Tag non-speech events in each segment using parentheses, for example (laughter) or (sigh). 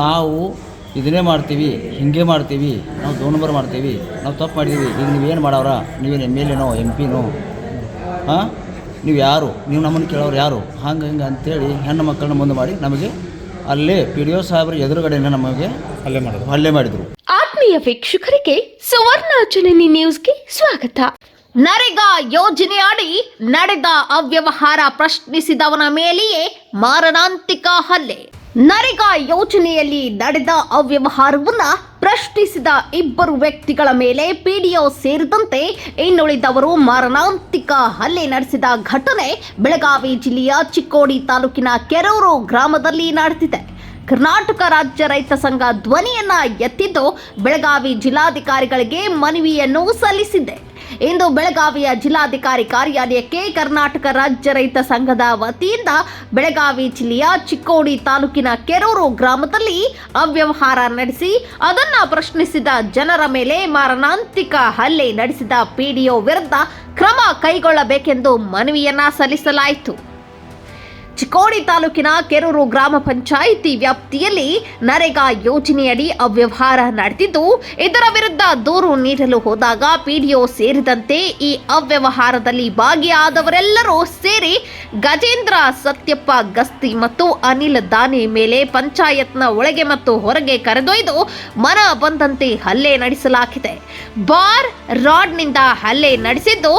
ನಾವು ಇದನ್ನೇ ಮಾಡ್ತೀವಿ ಹಿಂಗೆ ಮಾಡ್ತೀವಿ ನಾವು ದೋ ನಂಬರ್ ಮಾಡ್ತೀವಿ ನಾವು ತಪ್ಪು ಮಾಡಿದ್ದೀವಿ ಈಗ ನೀವೇನು ಮಾಡವ್ರ? ನೀವೇನು ಎಂ ಎಲ್ ಎನೋ ಎಂ ಪಿನೋ? ಹಾಂ? ನೀವು ಯಾರು? ನೀವು ನಮ್ಮನ್ನು ಕೇಳೋರು ಯಾರು? ಹಂಗೆ ಹಿಂಗೆ ಅಂತೇಳಿ ಹೆಣ್ಣು ಮಕ್ಕಳನ್ನ ಮುಂದೆ ಮಾಡಿ ನಮಗೆ ಅಲ್ಲೇ ಪಿ ಡಿ ಒ ಸಾಹೇಬ್ರ ಎದುರುಗಡೆನೇ ನಮಗೆ ಅಲ್ಲೇ ಮಾಡಿದ್ರು. ಹಲ್ಲೆ ಮಾಡಿದರು. ಆತ್ಮೀಯ ವೀಕ್ಷಕರಿಗೆ ಸುವರ್ಣ ಜನನಿ ನ್ಯೂಸ್ಗೆ ಸ್ವಾಗತ. ನರೇಗಾ ಯೋಜನೆ ಅಡಿ ನಡೆದ ಅವ್ಯವಹಾರ ಪ್ರಶ್ನಿಸಿದವನ ಮೇಲೆಯೇ ಮಾರಣಾಂತಿಕ ಹಲ್ಲೆ. ನರೇಗಾ ಯೋಜನೆಯಲ್ಲಿ ನಡೆದ ಅವ್ಯವಹಾರವನ್ನ ಪ್ರಶ್ನಿಸಿದ ಇಬ್ಬರು ವ್ಯಕ್ತಿಗಳ ಮೇಲೆ ಪಿಡಿಒ ಸೇರಿದಂತೆ ಇನ್ನುಳಿದವರು ಮಾರಣಾಂತಿಕ ಹಲ್ಲೆ ನಡೆಸಿದ ಘಟನೆ ಬೆಳಗಾವಿ ಜಿಲ್ಲೆಯ ಚಿಕ್ಕೋಡಿ ತಾಲೂಕಿನ ಕೆರೂರು ಗ್ರಾಮದಲ್ಲಿ ನಡೆದಿದೆ. ಕರ್ನಾಟಕ ರಾಜ್ಯ ರೈತ ಸಂಘ ಧ್ವನಿಯನ್ನ ಎತ್ತಿದ್ದು ಬೆಳಗಾವಿ ಜಿಲ್ಲಾಧಿಕಾರಿಗಳಿಗೆ ಮನವಿಯನ್ನು ಸಲ್ಲಿಸಿದೆ. ಇಂದು ಬೆಳಗಾವಿಯ ಜಿಲ್ಲಾಧಿಕಾರಿ ಕಾರ್ಯಾಲಯಕ್ಕೆ ಕರ್ನಾಟಕ ರಾಜ್ಯ ರೈತ ಸಂಘದ ವತಿಯಿಂದ ಬೆಳಗಾವಿ ಜಿಲ್ಲೆಯ ಚಿಕ್ಕೋಡಿ ತಾಲೂಕಿನ ಕೆರೂರು ಗ್ರಾಮದಲ್ಲಿ ಅವ್ಯವಹಾರ ನಡೆಸಿ ಅದನ್ನ ಪ್ರಶ್ನಿಸಿದ ಜನರ ಮೇಲೆ ಮಾರಣಾಂತಿಕ ಹಲ್ಲೆ ನಡೆಸಿದ ಪಿಡಿಒ ವಿರುದ್ಧ ಕ್ರಮ ಕೈಗೊಳ್ಳಬೇಕೆಂದು ಮನವಿಯನ್ನ ಸಲ್ಲಿಸಲಾಯಿತು. ಚಿಕ್ಕೋಡಿ ತಾಲೂಕಿನ ಕೆರೂರು ಗ್ರಾಮ ಪಂಚಾಯಿತಿ ವ್ಯಾಪ್ತಿಯಲ್ಲಿ ನರೇಗಾ ಯೋಜನೆಯಡಿ ಅವ್ಯವಹಾರ ನಡೆದಿದ್ದು, ಇದರ ವಿರುದ್ಧ ದೂರು ನೀಡಲು ಹೋದಾಗ ಪಿಡಿಒ ಸೇರಿದಂತೆ ಈ ಅವ್ಯವಹಾರದಲ್ಲಿ ಭಾಗಿಯಾದವರೆಲ್ಲರೂ ಸೇರಿ ಗಜೇಂದ್ರ ಸತ್ಯಪ್ಪ ಗಸ್ತಿ ಮತ್ತು ಅನಿಲ್ ದಾನಿ ಮೇಲೆ ಪಂಚಾಯತ್ನ ಒಳಗೆ ಮತ್ತು ಹೊರಗೆ ಕರೆದೊಯ್ದು ಮನ ಬಂದಂತೆ ಹಲ್ಲೆ ನಡೆಸಲಾಗಿದೆ. ಬಾರ್ ರಾಡ್ನಿಂದ ಹಲ್ಲೆ ನಡೆಸಿದ್ದು,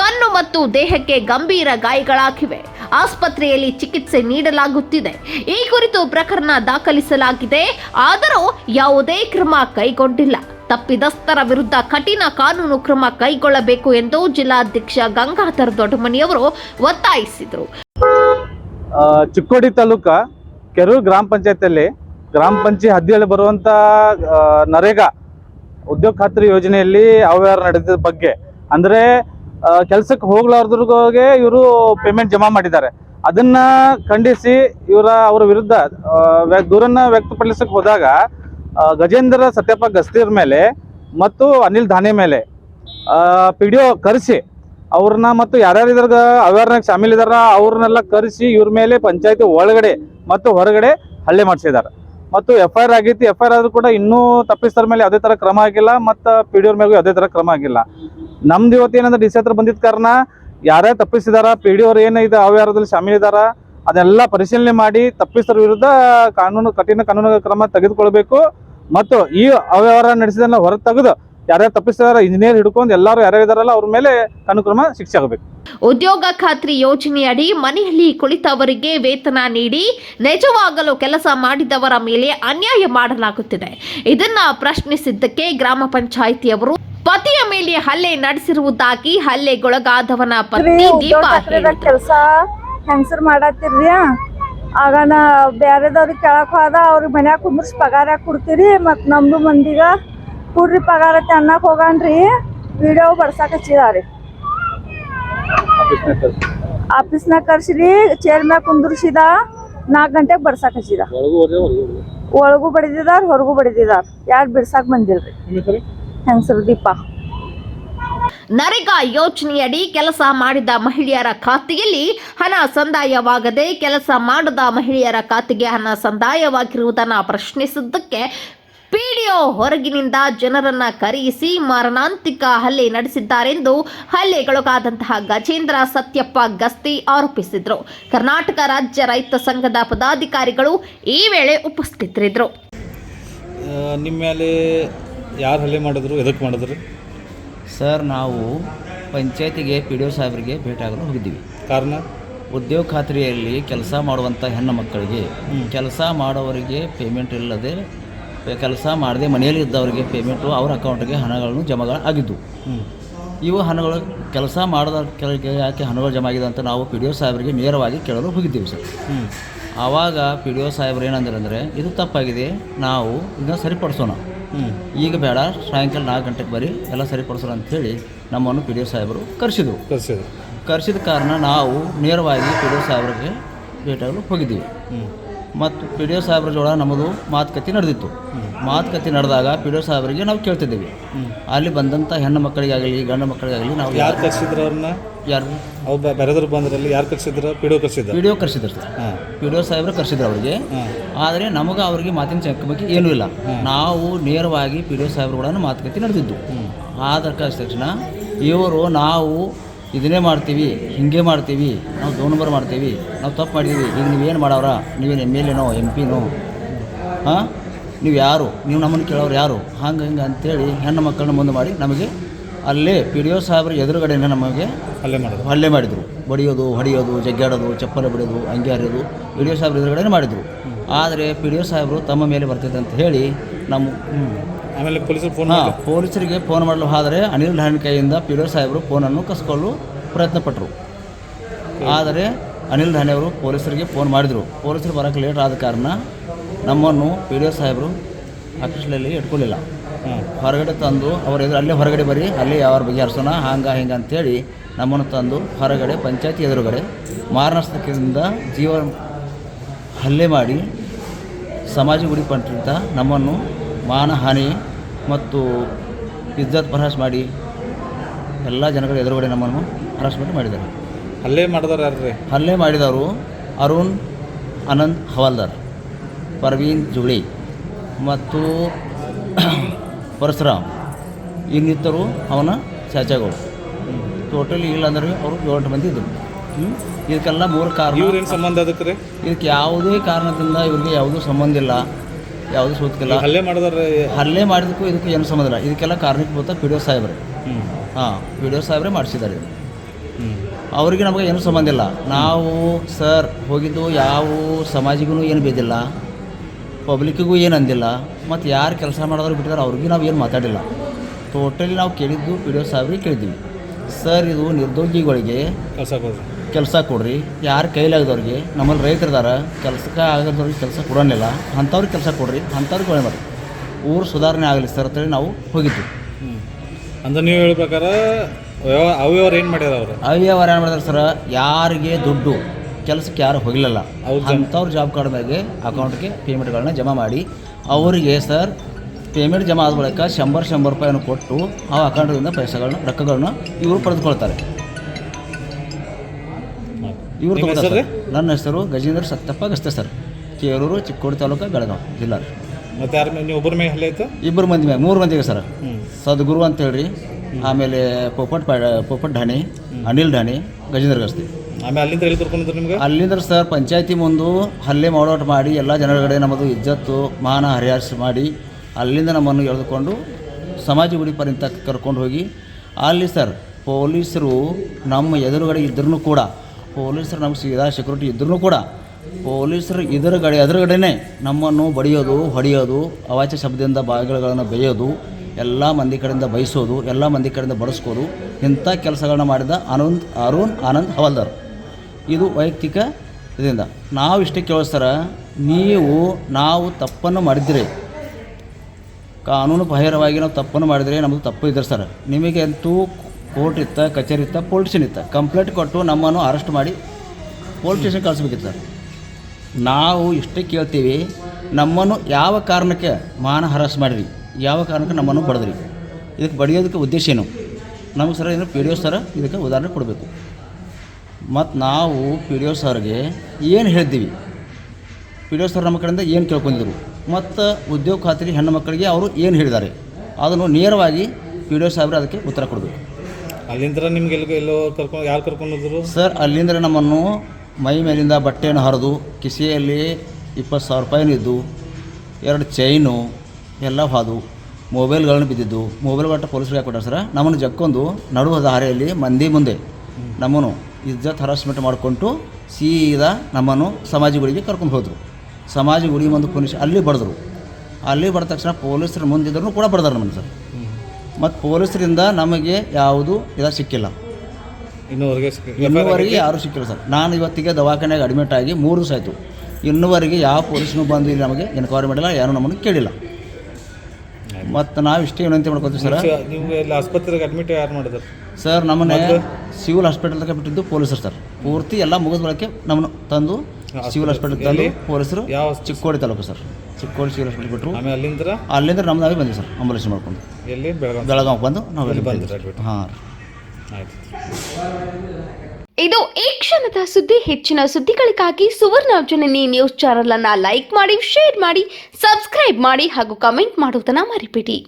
ಕಣ್ಣು ಮತ್ತು ದೇಹಕ್ಕೆ ಗಂಭೀರ ಗಾಯಗಳಾಗಿವೆ. ಆಸ್ಪತ್ರೆಯಲ್ಲಿ ಚಿಕಿತ್ಸೆ ನೀಡಲಾಗುತ್ತಿದೆ. ಈ ಕುರಿತು ಪ್ರಕರಣ ದಾಖಲಿಸಲಾಗಿದೆ. ಆದರೂ ಯಾವುದೇ ಕ್ರಮ ಕೈಗೊಂಡಿಲ್ಲ. ತಪ್ಪಿದಸ್ಥರ ವಿರುದ್ಧ ಕಠಿಣ ಕಾನೂನು ಕ್ರಮ ಕೈಗೊಳ್ಳಬೇಕು ಎಂದು ಜಿಲ್ಲಾಧ್ಯಕ್ಷ ಗಂಗಾಧರ್ ದೊಡ್ಡಮನಿಯವರು ಒತ್ತಾಯಿಸಿದರು. ಚಿಕ್ಕೋಡಿ ತಾಲೂಕ ಕೆರೂರು ಗ್ರಾಮ ಪಂಚಾಯತಿಯಲ್ಲಿ ಗ್ರಾಮ ಪಂಚಾಯತ್ ಹದ್ದಿಯಲ್ಲಿ ಬರುವಂತ ನರೇಗಾ ಉದ್ಯೋಗ ಖಾತ್ರಿ ಯೋಜನೆಯಲ್ಲಿ ಅವ್ಯವಹಾರ ನಡೆದ ಬಗ್ಗೆ. ಅಂದ್ರೆ ಕೆಲಸಕ್ಕೆ ಹೋಗ್ಲಾರ್ದ್ರಿಗೆ ಇವರು ಪೇಮೆಂಟ್ ಜಮಾ ಮಾಡಿದ್ದಾರೆ. ಅದನ್ನ ಖಂಡಿಸಿ ಇವರ, ಅವರ ವಿರುದ್ಧ ದೂರನ್ನ ವ್ಯಕ್ತಪಡಿಸಕ್ಕೆ ಹೋದಾಗ ಗಜೇಂದ್ರ ಸತ್ಯಪ್ಪ ಗಸ್ತಿರ್ ಮೇಲೆ ಮತ್ತು ಅನಿಲ್ ಧಾನೆ ಮೇಲೆ ಪಿ ಡಿ ಒ ಕರೆಸಿ ಅವ್ರನ್ನ ಮತ್ತು ಯಾರ್ಯಾರು ಇದ್ರಾಗ ಅವ್ಯಾರನಾಗ ಶಾಮೀಲ್ ಇದಾರ ಅವ್ರನ್ನೆಲ್ಲ ಕರೆಸಿ ಇವ್ರ ಮೇಲೆ ಪಂಚಾಯತಿ ಒಳಗಡೆ ಮತ್ತು ಹೊರಗಡೆ ಹಲ್ಲೆ ಮಾಡಿಸಿದ್ದಾರೆ ಮತ್ತು ಎಫ್ ಐ ಆರ್ ಆಗೈತಿ ಎಫ್ ಐ ಆರ್ ಆದ್ರೂ ಕೂಡ ಇನ್ನೂ ತಪ್ಪಿಸ್ತರ ಮೇಲೆ ಯಾವುದೇ ತರ ಕ್ರಮ ಆಗಿಲ್ಲ ಮತ್ತು ಪಿ ಡಿ ಒರ್ ಮೇಲೂ ಯಾವುದೇ ತರ ಕ್ರಮ ಆಗಿಲ್ಲ. ನಮ್ದು ಇವತ್ತು ಏನಂದ್ರೆ ಡಿ ಸಿ ಹತ್ರ ಬಂದಿದ್ದ ಕಾರಣ ಯಾರ್ಯಾರು ತಪ್ಪಿಸಿದಾರ ಪಿ ಡಿ ಅವ್ರು ಏನಿದೆ ಅವ್ಯಾರದಲ್ಲಿ ಶಾಮಿಲ್ ಇದಾರ, ಅದೆಲ್ಲ ಪರಿಶೀಲನೆ ಮಾಡಿ ತಪ್ಪಿಸ್ತರ ವಿರುದ್ಧ ಕಾನೂನು, ಕಠಿಣ ಕಾನೂನು ಕ್ರಮ ತೆಗೆದುಕೊಳ್ಬೇಕು. ಮತ್ತು ಈ ಅವ್ಯವಹಾರ ನಡೆಸಿದನ್ನ ಹೊರ ತೆಗೆದು ಯಾರ್ಯಾರು ತಪ್ಪಿಸಿದಾರ ಇಂಜಿನಿಯರ್ ಹಿಡ್ಕೊಂಡು ಎಲ್ಲರೂ ಯಾರ್ಯಾರು ಇದಾರಲ್ಲ ಅವ್ರ ಮೇಲೆ ಕಾನೂನು ಶಿಕ್ಷೆ ಆಗಬೇಕು. ಉದ್ಯೋಗ ಖಾತ್ರಿ ಯೋಜನೆಯಡಿ ಮನೆಯಲ್ಲಿ ಕುಳಿತವರಿಗೆ ವೇತನ ನೀಡಿ ನಿಜವಾಗಲು ಕೆಲಸ ಮಾಡಿದವರ ಮೇಲೆ ಅನ್ಯಾಯ ಮಾಡಲಾಗುತ್ತಿದೆ. ಇದನ್ನ ಪ್ರಶ್ನಿಸಿದ್ದಕ್ಕೆ ಗ್ರಾಮ ಪಂಚಾಯಿತಿಯವರು ಪತಿಯ ಮೇಲೆ ಹಲ್ಲೆ ನಡೆಸಿರುವುದಾಗಿ ಹಲ್ಲೆಗೊಳಗಾದವನ ಪತ್ನಿ ದೀಪಾ ಕೆಲಸ ಹೆಂಗಸರ್ ಮಾಡತ್ತಿರ್ರಿ? ಆಗ ನಾ ಬ್ಯಾರೆದವ್ರಿಗೆ ಕೇಳಕ್ ಹೋದ ಅವ್ರಿಗೆ ಮನ್ಯಾಗ ಕುಂದ್ರಿಸಿ ಪಗಾರ ಯಾಕ್ ಕೊಡ್ತೀರಿ ಮತ್ತು ನಮ್ದು ಮಂದಿಗ ಕೂಡ್ರಿ ಪಗಾರ ಅನ್ನಕ್ಕೆ ಅನ್ನಕ್ ಹೋಗನ್ರಿ. ವಿಡಿಯೋ ಬರ್ಸಾಕ್ ಹಚ್ಚಿದಾರಿ. ಆಫೀಸ್ನಾಗ ಕರ್ಸಿರಿ ಚೇರ್ ಮ್ಯಾಗ ಕುಂದ್ರಿಸಿದ ನಾಲ್ಕು ಗಂಟೆಗೆ ಬರ್ಸಾಕ್ ಹಚ್ಚಿದ. ಒಳಗೂ ಬಡಿದಿದಾರ ಹೊರಗೂ ಬಡಿದಿದಾರ. ಯಾರು ಬಿಡ್ಸಾಕ್ ಬಂದಿಲ್ರಿ? ಹೆಂಗಸರು ದೀಪಾ ನರೇಗಾ ಯೋಜನೆಯಡಿ ಕೆಲಸ ಮಾಡಿದ ಮಹಿಳೆಯರ ಖಾತೆಯಲ್ಲಿ ಹಣ ಸಂದಾಯವಾಗದೆ ಕೆಲಸ ಮಾಡದ ಮಹಿಳೆಯರ ಖಾತೆಗೆ ಹಣ ಸಂದಾಯವಾಗಿರುವುದನ್ನು ಪ್ರಶ್ನಿಸಿದ್ದಕ್ಕೆ ಪಿಡಿಒ ಹೊರಗಿನಿಂದ ಜನರನ್ನ ಕರೆಯಿಸಿ ಮಾರಣಾಂತಿಕ ಹಲ್ಲೆ ನಡೆಸಿದ್ದಾರೆಂದು ಹಲ್ಲೆಗೊಳಗಾದಂತಹ ಗಜೇಂದ್ರ ಸತ್ಯಪ್ಪ ಗಸ್ತಿ ಆರೋಪಿಸಿದ್ರು. ಕರ್ನಾಟಕ ರಾಜ್ಯ ರೈತ ಸಂಘದ ಪದಾಧಿಕಾರಿಗಳು ಈ ವೇಳೆ ಉಪಸ್ಥಿತರಿದ್ದರು. ನಿಮ್ಮ ಮೇಲೆ ಯಾರು ಹಲ್ಲೆ ಮಾಡಿದ್ರು ಎದಕ್ಕೆ ಮಾಡಿದ್ರು? ಸರ್ ನಾವು ಪಂಚಾಯತಿಗೆ ಪಿ ಡಿ ಒ ಸಾಹೇಬರಿಗೆ ಭೇಟಿಯಾಗಲು ಹೋಗಿದ್ದೀವಿ. ಕಾರಣ? ಉದ್ಯೋಗ ಖಾತ್ರಿಯಲ್ಲಿ ಕೆಲಸ ಮಾಡುವಂಥ ಹೆಣ್ಣು ಮಕ್ಕಳಿಗೆ ಕೆಲಸ ಮಾಡೋವರಿಗೆ ಪೇಮೆಂಟ್ ಇಲ್ಲದೆ ಕೆಲಸ ಮಾಡದೆ ಮನೆಯಲ್ಲಿ ಇದ್ದವರಿಗೆ ಪೇಮೆಂಟು ಅವ್ರ ಅಕೌಂಟ್ಗೆ ಹಣಗಳನ್ನು ಜಮಾ ಆಗಿದ್ದು ಹ್ಞೂ ಇವು ಹಣಗಳು ಕೆಲಸ ಮಾಡದ ಕೆಲಕ್ಕೆ ಯಾಕೆ ಹಣಗಳು ಜಮಾ ಆಗಿದೆ ಅಂತ ನಾವು ಪಿ ಡಿ ಒ ಸಾಹೇಬರಿಗೆ ನೇರವಾಗಿ ಕೇಳಲು ಹೋಗಿದ್ದೀವಿ ಸರ್. ಹ್ಞೂ ಆವಾಗ ಪಿ ಡಿ ಒ ಸಾಹೇಬ್ರು ಏನಂದ್ರೆ ಅಂದರೆ ಇದು ತಪ್ಪಾಗಿದೆ ನಾವು ಇದನ್ನು ಸರಿಪಡಿಸೋಣ. ಈಗ ಬೇಡ ಸಾಯಂಕಾಲ ನಾಲ್ಕು ಗಂಟೆಗೆ ಬರೀ ಎಲ್ಲ ಸರಿಪಡಿಸೋಣ ಅಂಥೇಳಿ ನಮ್ಮನ್ನು ಪಿ ಡಿ ಒ ಸಾಹೇಬರು ಕರೆಸಿದರು. ಕರೆಸಿದ್ರು. ಕರೆಸಿದ ಕಾರಣ ನಾವು ನೇರವಾಗಿ ಪಿ ಡಿ ಒ ಸಾಹೇಬ್ರಿಗೆ ಭೇಟಿಯಾಗಲು ಹೋಗಿದ್ದೀವಿ. ಹ್ಞೂ ಮತ್ತು ಪಿ ಡಿ ಒ ಸಾಹೇಬ್ರ ಜೋಳ ನಮ್ಮದು ಮಾತುಕತೆ ನಡೆದಿತ್ತು. ಮಾತುಕತೆ ನಡೆದಾಗ ಪಿ ಡಿ ಒ ಸಾಹೇಬರಿಗೆ ನಾವು ಕೇಳ್ತಿದ್ದೀವಿ. ಅಲ್ಲಿ ಬಂದಂಥ ಹೆಣ್ಣು ಮಕ್ಕಳಿಗಾಗಲಿ ಗಂಡು ಮಕ್ಕಳಿಗಾಗಲಿ ನಾವು ಯಾರು ಕರೆಸಿದ್ರು ಅವ್ರನ್ನ? ಯಾರು? ಅವ್ರು ಬೆರೆದ್ರು ಬಂದ್ರಲ್ಲಿ ಯಾರು ಡಿ ಒ ಕರೆಸಿದ್ರು? ಪಿ ಡಿ ಒ ಕರೆಸಿದ್ರು ಸರ್. ಪಿ ಡಿ ಒ ಸಾಹೇಬ್ರು ಕರೆಸಿದ್ರು ಅವರಿಗೆ. ಆದರೆ ನಮಗೆ ಅವರಿಗೆ ಮಾತಿನ ಚಕಮಕಿ ಏನೂ ಇಲ್ಲ. ನಾವು ನೇರವಾಗಿ ಪಿ ಡಿ ಒ ಸಾಹೇಬ್ರು ಕೂಡ ಮಾತುಕತೆ ನಡೆದಿದ್ದು. ಆದ ತಕ್ಷಣ ಇವರು ನಾವು ಇದನ್ನೇ ಮಾಡ್ತೀವಿ ಹಿಂಗೆ ಮಾಡ್ತೀವಿ ನಾವು ದೋ ನಂಬರ್ ಮಾಡ್ತೀವಿ ನಾವು ತಪ್ಪು ಮಾಡಿದ್ದೀವಿ ಈಗ ನೀವೇನು ಮಾಡವ್ರ? ನೀವೇನು ಎಂ ಎಲ್ ಎನೋ ಎಂ ಪಿನೋ? ಹಾಂ? ನೀವು ಯಾರು? ನೀವು ನಮ್ಮನ್ನು ಕೇಳೋರು ಯಾರು? ಹಂಗೆ ಹಿಂಗೆ ಅಂತೇಳಿ ಹೆಣ್ಣು ಮಕ್ಕಳನ್ನ ಮುಂದೆ ಮಾಡಿ ನಮಗೆ ಅಲ್ಲೇ ಪಿ ಡಿ ಒ ಸಾಹೇಬ್ರ ಎದುರುಗಡೆನೇ ನಮಗೆ ಅಲ್ಲೇ ಮಾಡೋದು ಹಲ್ಲೆ ಮಾಡಿದರು. ಬಡಿಯೋದು ಹೊಡಿಯೋದು ಜಗ್ಗಾಡೋದು ಚಪ್ಪಲೆ ಬಡಿಯೋದು ಹಂಗೆ ಹರಿಯೋದು ಪಿ ಡಿ ಒ ಸಾಹೇಬ್ರ ಎದುರುಗಡೆ ಮಾಡಿದರು. ಆದರೆ ಪಿ ಡಿ ಒ ಸಾಹೇಬರು ತಮ್ಮ ಮೇಲೆ ಬರ್ತಿದ್ದಂತ ಹೇಳಿ ನಮ್ಮ ಆಮೇಲೆ ಪೊಲೀಸರು ಫೋನ್ ಹಾಂ ಪೊಲೀಸರಿಗೆ ಫೋನ್ ಮಾಡಲು ಆದರೆ ಅನಿಲ್ ಢಾಣ್ ಕೈಯಿಂದ ಪಿ ಡಿ ಒ ಸಾಹೇಬರು ಫೋನನ್ನು ಕಸ್ಕೊಳ್ಳಲು ಪ್ರಯತ್ನ ಪಟ್ಟರು ಆದರೆ ಅನಿಲ್ ಅವರು ಪೊಲೀಸರಿಗೆ ಫೋನ್ ಮಾಡಿದರು. ಪೊಲೀಸರು ಬರೋಕ್ಕೆ ಲೇಟ್ ಆದ ಕಾರಣ ನಮ್ಮನ್ನು ಪಿ ಡಿ ಎಸ್ ಸಾಹೇಬರು ಆಫೀಸ್ನಲ್ಲಿ ಇಟ್ಕೊಳ್ಳಿಲ್ಲ ಹೊರಗಡೆ ತಂದು ಅವರು ಎದುರು ಅಲ್ಲೇ ಹೊರಗಡೆ ಬರೀ ಅಲ್ಲೇ ಬಗ್ಗೆ ಬಗೆಹರಿಸೋಣ ಹಂಗೆ ಹಿಂಗೆ ಅಂತೇಳಿ ನಮ್ಮನ್ನು ತಂದು ಹೊರಗಡೆ ಪಂಚಾಯತಿ ಎದುರುಗಡೆ ಮಾರಣಾಸ್ತಕದಿಂದ ಜೀವ ಹಲ್ಲೆ ಮಾಡಿ ಸಮಾಜ ಗುಡಿಪಟ್ಟಿದ್ದ ನಮ್ಮನ್ನು ಮಾನಹಾನಿ ಮತ್ತು ಇಜ್ಜತ್ ಪರಹಾಸ್ ಮಾಡಿ ಎಲ್ಲ ಜನಗಳ ಎದುರುಗಡೆ ನಮ್ಮನ್ನು ಹರಾಸ್ಮೆಂಟ್ ಮಾಡಿದ್ದಾರೆ. ಅಲ್ಲೇ ಮಾಡಿದಾರೆ ಯಾರು ರೀ ಹಲ್ಲೆ ಮಾಡಿದವರು ಅರುಣ್ ಅನಂತ್ ಹವಾಲ್ದಾರ್ ಪರ್ವೀನ್ ಜುಳಿ ಮತ್ತು (clears throat) ಪರಶುರಾಮ್. ಇನ್ನಿತರು ಅವನ ಚಾಚಾಗಳು. ಟೋಟಲಿ ಇಲ್ಲ ಅಂದ್ರೆ ಅವರು ಏಳೆಂಟು ಮಂದಿ ಇದ್ದರು? ಇದಕ್ಕೆಲ್ಲ ಮೂರು ಕಾರಣ. ಇವ್ರೇನು ಸಂಬಂಧ ಅದಕ್ಕೆ ರೀ? ಇದಕ್ಕೆ ಯಾವುದೇ ಕಾರಣದಿಂದ ಇವ್ರಿಗೆ ಯಾವುದೂ ಸಂಬಂಧ ಇಲ್ಲ. ಯಾವುದೂ ಸೂತ್ಕಿಲ್ಲ. ಹಲ್ಲೆ ಮಾಡಿದ್ರೆ ಹಲ್ಲೆ ಮಾಡಿದಕ್ಕೂ ಇದಕ್ಕೆ ಏನು ಸಂಬಂಧ ಇಲ್ಲ. ಇದಕ್ಕೆಲ್ಲ ಕಾರಣೀಭೂತ ಪಿ ಡಿ ಒ ಸಾಹೇಬ್ರೆ. ಹಾಂ ಪಿ ಡಿ ಒ ಸಾಹೇಬ್ರೆ ಮಾಡಿಸಿದ್ದಾರೆ. ಇದು. ಹ್ಞೂ ಅವರಿಗೆ ನಮಗೆ ಏನು ಸಂಬಂಧ ಇಲ್ಲ. ನಾವು ಸರ್ ಹೋಗಿದ್ದು ಯಾವ ಸಮಾಜಿಗೂ ಏನು ಬೇದಿಲ್ಲ ಪಬ್ಲಿಕ್ಕಿಗೂ ಏನು ಅಂದಿಲ್ಲ. ಮತ್ತು ಯಾರು ಕೆಲಸ ಮಾಡೋದ್ರು ಬಿಟ್ಟಿದ್ದಾರೆ ಅವ್ರಿಗೆ ನಾವು ಏನು ಮಾತಾಡಿಲ್ಲ. ಟೋಟಲಿ ನಾವು ಕೇಳಿದ್ದು ಪಿ ಡಿ ಒ ಸಾಹೇಬ್ರಿಗೆ ಕೇಳಿದ್ವಿ ಸರ್ ಇದು ನಿರ್ದೋಗಿಗಳಿಗೆ ಕೆಲಸ ಕೊಡ್ರಿ ಕೆಲಸ ಕೊಡ್ರಿ. ಯಾರು ಕೈಲಾಗದವ್ರಿಗೆ ನಮ್ಮಲ್ಲಿ ರೈತರಿದಾರ ಕೆಲಸಕ್ಕೆ ಆಗದವ್ರಿಗೆ ಕೆಲಸ ಕೊಡೋಂಗಿಲ್ಲ ಅಂಥವ್ರಿಗೆ ಕೆಲಸ ಕೊಡ್ರಿ ಅಂಥವ್ರಿಗೆ ಒಳ್ಳೆ ಊರು ಸುಧಾರಣೆ ಆಗಲಿ ಸರ್ ಅಂತೇಳಿ ನಾವು ಹೋಗಿದ್ವಿ. ಅಂದ್ರೆ ನೀವು ಹೇಳೋ ಪ್ರಕಾರ ಅವ್ಯವಹಾರ ಅವ್ಯವ್ರು ಏನು ಮಾಡ್ಯಾರ ಅವ್ರು? ಅವ್ಯವಹಾರ ಏನು ಮಾಡಿದ್ರೆ ಸರ್ ಯಾರಿಗೆ ದುಡ್ಡು ಕೆಲಸಕ್ಕೆ ಯಾರು ಹೋಗಲಿಲ್ಲ. ಅಂಥವ್ರ ಜಾಬ್ ಕಾರ್ಡ್ ಮೇಲೆ ಅಕೌಂಟ್ಗೆ ಪೇಮೆಂಟ್ಗಳನ್ನ ಜಮಾ ಮಾಡಿ ಅವರಿಗೆ ಸರ್ ಪೇಮೆಂಟ್ ಜಮಾ ಆದ ಬಳಿಕ ಶಂಬರ್ ಶಂಬರ್ ರೂಪಾಯಿಯನ್ನು ಕೊಟ್ಟು ಆ ಅಕೌಂಟಿಂದ ಪೈಸೆಗಳನ್ನ ರೊಕ್ಕಗಳನ್ನ ಇವರು ಪಡೆದುಕೊಳ್ತಾರೆ. ಇವರು ತಗೋತಾರೆ. ನನ್ನ ಹೆಸರು ಗಜೇಂದ್ರ ಸತ್ತಪ್ಪ ಗಸ್ತ ಸರ್. ಕೇರೂರು ಚಿಕ್ಕೋಡಿ ತಾಲೂಕು ಬೆಳಗಾವ್ ಜಿಲ್ಲಾ ಮತ್ತೆ ಯಾರ ಮೇಲೆ ಒಬ್ಬರ ಮೇಲೆ ಹಲ್ಲೆ ಆಯ್ತು ಇಬ್ಬರು ಮಂದಿ ಮೇಲೆ ಮೂರು ಮಂದಿಗೆ ಸರ್. ಸದ್ಗುರು ಅಂತ ಹೇಳ್ರಿ. ಆಮೇಲೆ ಪೋಪಟ್ ಪೋಪಟ್ ಢಾಣಿ ಅನಿಲ್ ಢಾಣಿ ಗಜೇಂದ್ರ ಗಸ್ತಿ. ಆಮೇಲೆ ಅಲ್ಲಿಂದ ಎಲ್ಲಿ ಕರ್ಕೊಂಡಿದ್ರು ನಿಮ್ಗೆ? ಅಲ್ಲಿಂದ ಸರ್ ಪಂಚಾಯತಿ ಮುಂದೆ ಹಲ್ಲೆ ಮಾಡೋಟ ಮಾಡಿ ಎಲ್ಲ ಜನಗಳ ನಮ್ಮದು ಇಜ್ಜತ್ತು ಮಾನ ಹರಿಹರಿಸಿ ಮಾಡಿ ಅಲ್ಲಿಂದ ನಮ್ಮನ್ನು ಎಳೆದುಕೊಂಡು ಸಮಾಜ ಗುಡಿ ಪರ್ಯಂತ ಕರ್ಕೊಂಡು ಹೋಗಿ ಅಲ್ಲಿ ಸರ್ ಪೊಲೀಸರು ನಮ್ಮ ಎದುರುಗಡೆ ಇದ್ರೂ ಕೂಡ ಪೊಲೀಸರು ನಮ್ಗೆ ಸೀದಾ ಸೆಕ್ಯೂರಿಟಿ ಇದ್ರೂ ಕೂಡ ಪೊಲೀಸರು ಎದುರುಗಡೆ ಎದುರುಗಡೆನೇ ನಮ್ಮನ್ನು ಬಡಿಯೋದು, ಹೊಡೆಯೋದು, ಅವಾಚ್ಯ ಶಬ್ದದಿಂದ ಬಾಗಿಲುಗಳನ್ನು ಬೇಯೋದು, ಎಲ್ಲ ಮಂದಿ ಕಡೆಯಿಂದ ಬಯಸೋದು, ಎಲ್ಲ ಮಂದಿ ಕಡೆಯಿಂದ ಬಡಿಸ್ಕೋದು, ಇಂಥ ಕೆಲಸಗಳನ್ನ ಮಾಡಿದ ಅನಂದ್ ಅರುಣ್ ಆನಂದ್ ಹವಾಲ್ದಾರ್. ಇದು ವೈಯಕ್ತಿಕ ಇದರಿಂದ. ನಾವು ಇಷ್ಟೇ ಕೇಳಿಸ್ತಾರ ನೀವು, ನಾವು ತಪ್ಪನ್ನು ಮಾಡಿದ್ರೆ, ಕಾನೂನು ಬಾಹಿರವಾಗಿ ನಾವು ತಪ್ಪನ್ನು ಮಾಡಿದರೆ ನಮ್ಮದು ತಪ್ಪು ಇದ್ರೆ ಸರ್. ಅಂತೂ ಕೋರ್ಟ್ ಇತ್ತ, ಕಚೇರಿ ಇತ್ತ ಪೊಲೀಸ್ ಇತ್ತ. ಕಂಪ್ಲೇಂಟ್ ಕೊಟ್ಟು ನಮ್ಮನ್ನು ಅರೆಸ್ಟ್ ಮಾಡಿ ಪೊಲೀಸ್ ಸ್ಟೇಷನ್ ಕಳಿಸ್ಬೇಕಿತ್ತು ಸರ್. ನಾವು ಇಷ್ಟೇ ಕೇಳ್ತೀವಿ, ನಮ್ಮನ್ನು ಯಾವ ಕಾರಣಕ್ಕೆ ಮಾನ ಹರಾಸ್ ಮಾಡಿರಿ? ಯಾವ ಕಾರಣಕ್ಕೆ ನಮ್ಮನ್ನು ಬಡದ್ರಿ? ಇದಕ್ಕೆ ಬಡಿಯೋದಕ್ಕೆ ಉದ್ದೇಶ ಏನು? ನಮಗೆ ಸರ್ ಏನು ಪಿ ಡಿ ಒ ಸರ್ ಇದಕ್ಕೆ ಉದಾಹರಣೆ ಕೊಡಬೇಕು. ಮತ್ತು ನಾವು ಪಿ ಡಿ ಒ ಸರ್ಗೆ ಏನು ಹೇಳ್ತೀವಿ ಪಿ ಡಿ ಒ ಸರ್ ನಮ್ಮ ಕಡೆಯಿಂದ ಏನು ಕೇಳ್ಕೊಂಡಿದ್ರು? ಮತ್ತು ಉದ್ಯೋಗ ಖಾತ್ರಿ ಹೆಣ್ಣು ಮಕ್ಕಳಿಗೆ ಅವರು ಏನು ಹೇಳಿದ್ದಾರೆ? ಅದನ್ನು ನೇರವಾಗಿ ಪಿ ಡಿ ಒ ಸಾಹೇಬ್ರೆ ಅದಕ್ಕೆ ಉತ್ತರ ಕೊಡಬೇಕು. ಅಲ್ಲಿಂದ ನಿಮ್ಗೆ ಎಲ್ಲಿ ಕರ್ಕೊಂಡು ಯಾರು ಕರ್ಕೊಂಡಿದ್ರು? ಸರ್, ಅಲ್ಲಿಂದ ನಮ್ಮನ್ನು ಮೈ ಮೇಲಿಂದ ಬಟ್ಟೆಯನ್ನು ಹರಿದು ಕಿಸೆಯಲ್ಲಿ ಇಪ್ಪತ್ತು ಸಾವಿರ ರೂಪಾಯಿನೂ ಇದ್ದು ಎರಡು ಚೈನು, ಎಲ್ಲ ಹಾದು ಮೊಬೈಲ್ಗಳನ್ನು ಬಿದ್ದಿದ್ದು. ಮೊಬೈಲ್ ಬಟ್ಟೆ ಪೊಲೀಸರಿಗೆ ಕೊಟ್ಟಾರೆ ಸರ್. ನಮ್ಮನ್ನು ಜಕ್ಕೊಂದು ನಡುವ ದಾರಿಯಲ್ಲಿ ಮಂದಿ ಮುಂದೆ ನಮ್ಮನ್ನು ಇಜ್ಜತ್ ಹರಾಸ್ಮೆಂಟ್ ಮಾಡಿಕೊಂಡು ಸೀದಾ ನಮ್ಮನ್ನು ಸಮಾಜ ಗುಡಿಗೆ ಕರ್ಕೊಂಡು ಹೋದರು. ಸಮಾಜ ಗುಡಿ ಮುಂದೆ ಪೊಲೀಸ್ ಅಲ್ಲಿ ಬಡಿದ್ರು. ಅಲ್ಲಿ ಬಡ ತಕ್ಷಣ ಪೊಲೀಸರ ಮುಂದಿದ್ದರೂ ಕೂಡ ಬಡ್ದಾರೆ ನಮ್ಮನ್ನು ಸರ್. ಮತ್ತು ಪೊಲೀಸರಿಂದ ನಮಗೆ ಯಾವುದು ಇದು ಸಿಕ್ಕಿಲ್ಲ. ಇನ್ನೂವರೆಗೆ ಇನ್ನೂವರೆಗೆ ಯಾರೂ ಸಿಕ್ಕಿಲ್ಲ ಸರ್. ನಾನು ಇವತ್ತಿಗೆ ದವಾಖಾನೆಗೆ ಅಡ್ಮಿಟ್ ಆಗಿ ಮೂರು ದಿವಸ ಆಯಿತು. ಇನ್ನೂವರೆಗೆ ಯಾವ ಪೊಲೀಸ್ನೂ ಬಂದು ಇಲ್ಲಿ ನಮಗೆ ಎನ್ಕ್ವೈರಿ ಮಾಡಿಲ್ಲ ಯಾರೂ ನಮ್ಮನ್ನು ಕೇಳಿಲ್ಲ. ಮತ್ತು ನಾವು ಇಷ್ಟೇ ವಿನಂತಿ ಮಾಡ್ಕೊತೀವಿ ಸರ್. ನೀವು ಇಲ್ಲಿ ಆಸ್ಪತ್ರೆಗೆ ಅಡ್ಮಿಟ್ ಯಾರು ಮಾಡಿದ್ರು? ಸರ್ ನಮ್ಮನ್ನೇ ಸಿವಿಲ್ ಹಾಸ್ಪಿಟಲ್ದಾಗ ಬಿಟ್ಟಿದ್ದು ಪೊಲೀಸರು ಸರ್. ಪೂರ್ತಿ ಎಲ್ಲ ಮುಗಿದ ಬಳಕೆ ನಮ್ಮನ್ನು ತಂದು ಸಿವಿಲ್ ಹಾಸ್ಪಿಟಲ್? ತಾಲೂಕು ಪೊಲೀಸರು ಯಾವ Chikkodi taluk sir. Chikkodi civil hospital ಬಿಟ್ಟರು ಆಮೇಲೆ ಅಲ್ಲಿಂದ ಅಲ್ಲಿಂದ ನಮ್ಮ ನಾವೇ ಬಂದ್ವಿ ಸರ್ ಆಂಬುಲೆನ್ಸ್ ಮಾಡ್ಕೊಂಡು. ಎಲ್ಲಿ? ಬೆಳಗಾವಿ ಬೆಳಗಾವ್ ಬಂದು ನಾವು ಇಲ್ಲಿ ಬಂದ್ವಿ. ಹಾಂ. ಆಯ್ತು. ಇದು ಈ ಕ್ಷಣದ ಸುದ್ದಿ ಹೆಚ್ಚಿನ ಸುದ್ದಿಗಳಿಗಾಗಿ ಸುವರ್ಣ ಜನನಿ ನ್ಯೂಸ್ ಚಾನೆಲ್ ಅನ್ನ ಲೈಕ್ ಮಾಡಿ ಶೇರ್ ಮಾಡಿ ಸಬ್ಸ್ಕ್ರೈಬ್ ಮಾಡಿ ಹಾಗೂ ಕಮೆಂಟ್ ಮಾಡುವುದನ್ನ ಮರಿಬೇಡಿ.